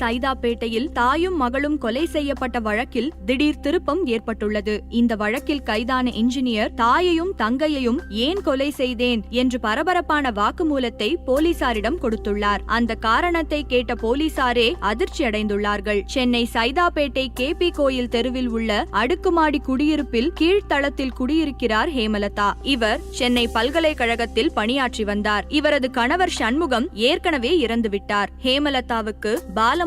சைதாப்பேட்டையில் தாயும் மகளும் கொலை செய்யப்பட்ட வழக்கில் திடீர் திருப்பம் ஏற்பட்டுள்ளது. இந்த வழக்கில் கைதான இன்ஜினியர் தாயையும் தங்கையையும் ஏன் கொலை செய்தேன் என்று பரபரப்பான வாக்குமூலத்தை போலீசாரிடம் கொடுத்துள்ளார். அந்த காரணத்தை கேட்ட போலீசாரே அதிர்ச்சி அடைந்துள்ளார்கள். சென்னை சைதாப்பேட்டை கே பி கோயில் தெருவில் உள்ள அடுக்குமாடி குடியிருப்பில் கீழ்த்தளத்தில் குடியிருக்கிறார் ஹேமலதா. இவர் சென்னை பல்கலைக்கழகத்தில் பணியாற்றி வந்தார். இவரது கணவர் சண்முகம் ஏற்கனவே இறந்துவிட்டார். ஹேமலதாவுக்கு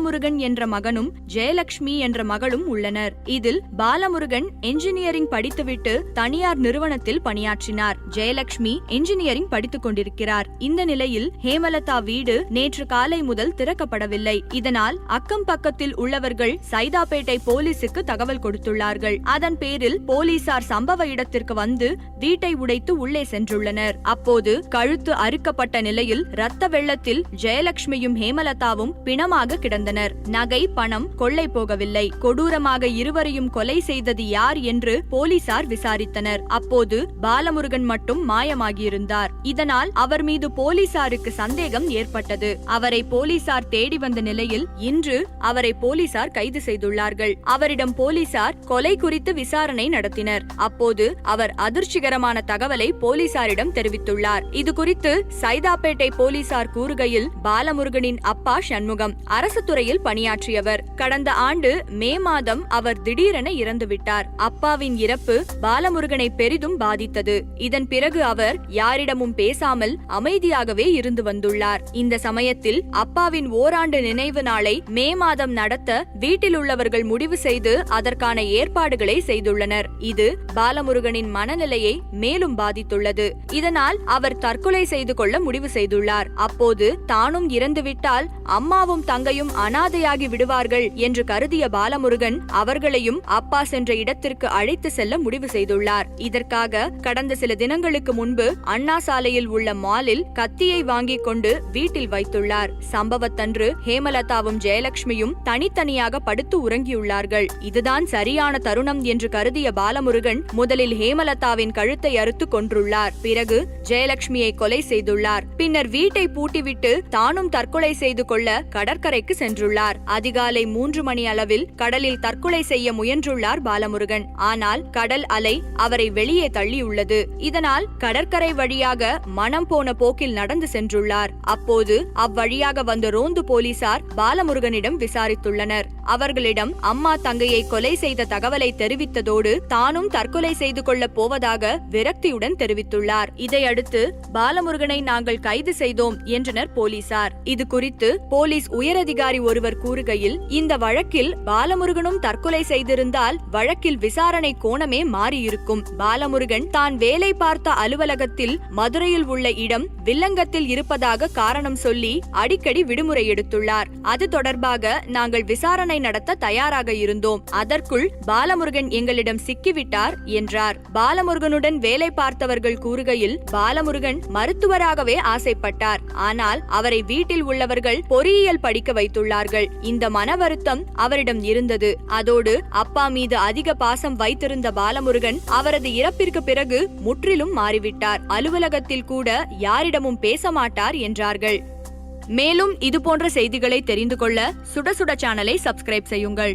பாலமுருகன் என்ற மகனும் ஜெயலட்சுமி என்ற மகளும் உள்ளனர். இதில் பாலமுருகன் என்ஜினியரிங் படித்துவிட்டு தனியார் நிறுவனத்தில் பணியாற்றினார். ஜெயலட்சுமி என்ஜினியரிங் படித்துக் கொண்டிருக்கிறார். இந்த நிலையில் ஹேமலதா வீடு நேற்று காலை முதல் திறக்கப்படவில்லை. இதனால் அக்கம் பக்கத்தில் உள்ளவர்கள் சைதாப்பேட்டை போலீசுக்கு தகவல் கொடுத்துள்ளார்கள். அதன் பேரில் போலீசார் சம்பவ இடத்திற்கு வந்து வீட்டை உடைத்து உள்ளே சென்றுள்ளனர். அப்போது கழுத்து அறுக்கப்பட்ட நிலையில் ரத்த வெள்ளத்தில் ஜெயலட்சுமியும் ஹேமலதாவும் பிணமாக கிடந்தனர். நகை பணம் கொள்ளை போகவில்லை. கொடூரமாக இருவரையும் கொலை செய்தது யார் என்று போலீசார் விசாரித்தனர். அப்போது பாலமுருகன் மட்டும் மாயமாகியிருந்தார். இதனால் அவர் மீது போலீசாருக்கு சந்தேகம் ஏற்பட்டது. அவரை போலீசார் தேடி வந்த நிலையில் இன்று அவரை போலீசார் கைது செய்துள்ளார்கள். அவரிடம் போலீசார் கொலை குறித்து விசாரணை நடத்தினர். அப்போது அவர் அதிர்ச்சிகரமான தகவலை போலீசாரிடம் தெரிவித்துள்ளார். இது குறித்து சைதாப்பேட்டை போலீசார் கூறுகையில் பாலமுருகனின் அப்பா சண்முகம். அரசு துறையில் பணியாற்றியவர். கடந்த ஆண்டு மே மாதம் அவர் திடீரென இறந்துவிட்டார். அப்பாவின் இறப்பு பாலமுருகனை பெரிதும் பாதித்தது. இதன் பிறகு அவர் யாரிடமும் பேசாமல் அமைதியாகவே இருந்து வந்துள்ளார். இந்த சமயத்தில் அப்பாவின் ஓராண்டு நினைவு நாளை மே மாதம் நடத்த வீட்டில் உள்ளவர்கள் முடிவு செய்து அதற்கான ஏற்பாடுகளை செய்துள்ளனர். இது பாலமுருகனின் மனநிலையை மேலும் பாதித்துள்ளது. இதனால் அவர் தற்கொலை செய்து கொள்ள முடிவு செய்துள்ளார். அப்போது தானும் இறந்துவிட்டால் அம்மாவும் தங்கையும் அனாதையாகி விடுவார்கள் என்று கருதிய பாலமுருகன் அவர்களையும் அப்பா சென்ற இடத்திற்கு அழைத்து செல்ல முடிவு செய்துள்ளார். இதற்காக கடந்த சில தினங்களுக்கு முன்பு அண்ணா சாலையில் உள்ள மாலில் கத்தியை வாங்கிக் கொண்டு வீட்டில் வைத்துள்ளார். சம்பவத்தன்று ஹேமலதாவும் ஜெயலட்சுமியும் தனித்தனியாக படுத்து உறங்கியுள்ளார்கள். இதுதான் சரியான தருணம் என்று கருதிய பாலமுருகன் முதலில் ஹேமலதாவின் கழுத்தை அறுத்து கொன்றுள்ளார். பிறகு ஜெயலட்சுமியை கொலை செய்துள்ளார். பின்னர் வீட்டை பூட்டிவிட்டு தானும் தற்கொலை செய்து கொள்ள கடற்கரைக்கு சென்று முயன்றுள்ளார் அதிகாலை மூன்று மணி அளவில் கடலில் தற்கொலை செய்ய முயன்றுள்ளார் பாலமுருகன். ஆனால் கடல் அலை அவரை வெளியே தள்ளியுள்ளது. இதனால் கடற்கரை வழியாக மனம் போன போக்கில் நடந்து சென்றுள்ளார். அப்போது அவ்வழியாக வந்த ரோந்து போலீசார் பாலமுருகனிடம் விசாரித்துள்ளனர். அவர்களிடம் அம்மா தங்கையை கொலை செய்த தகவலை தெரிவித்ததோடு தானும் தற்கொலை செய்து கொள்ளப் போவதாக விரக்தியுடன் தெரிவித்துள்ளார். இதையடுத்து பாலமுருகனை நாங்கள் கைது செய்தோம் என்றனர் போலீசார். இது குறித்து போலீஸ் உயரதிகாரி ஒருவர் கூறுகையில் இந்த வழக்கில் பாலமுருகனும் தற்கொலை செய்திருந்தால் வழக்கில் விசாரணை கோணமே மாறியிருக்கும். பாலமுருகன் தான் வேலை பார்த்த அலுவலகத்தில் மதுரையில் உள்ள இடம் வில்லங்கத்தில் இருப்பதாக காரணம் சொல்லி அடிக்கடி விடுமுறை எடுத்துள்ளார். அது தொடர்பாக நாங்கள் விசாரணை நடத்த தயாராக இருந்தோம். அதற்குள் பாலமுருகன் எங்களிடம் சிக்கிவிட்டார் என்றார். பாலமுருகனுடன் வேலை பார்த்தவர்கள் கூறுகையில் பாலமுருகன் மருத்துவராகவே ஆசைப்பட்டார். ஆனால் அவரை வீட்டில் உள்ளவர்கள் பொறியியல் படிக்க கூறியுள்ளார்கள் இந்த மன வருத்தம் அவரிடம் இருந்தது. அதோடு அப்பா மீது அதிக பாசம் வைத்திருந்த பாலமுருகன் அவரது இறப்பிற்கு பிறகு முற்றிலும் மாறிவிட்டார். அலுவலகத்தில் கூட யாரிடமும் பேச மாட்டார் என்றார்கள். மேலும் இதுபோன்ற செய்திகளை தெரிந்து கொள்ள சுட சுட சேனலை சப்ஸ்கிரைப் செய்யுங்கள்.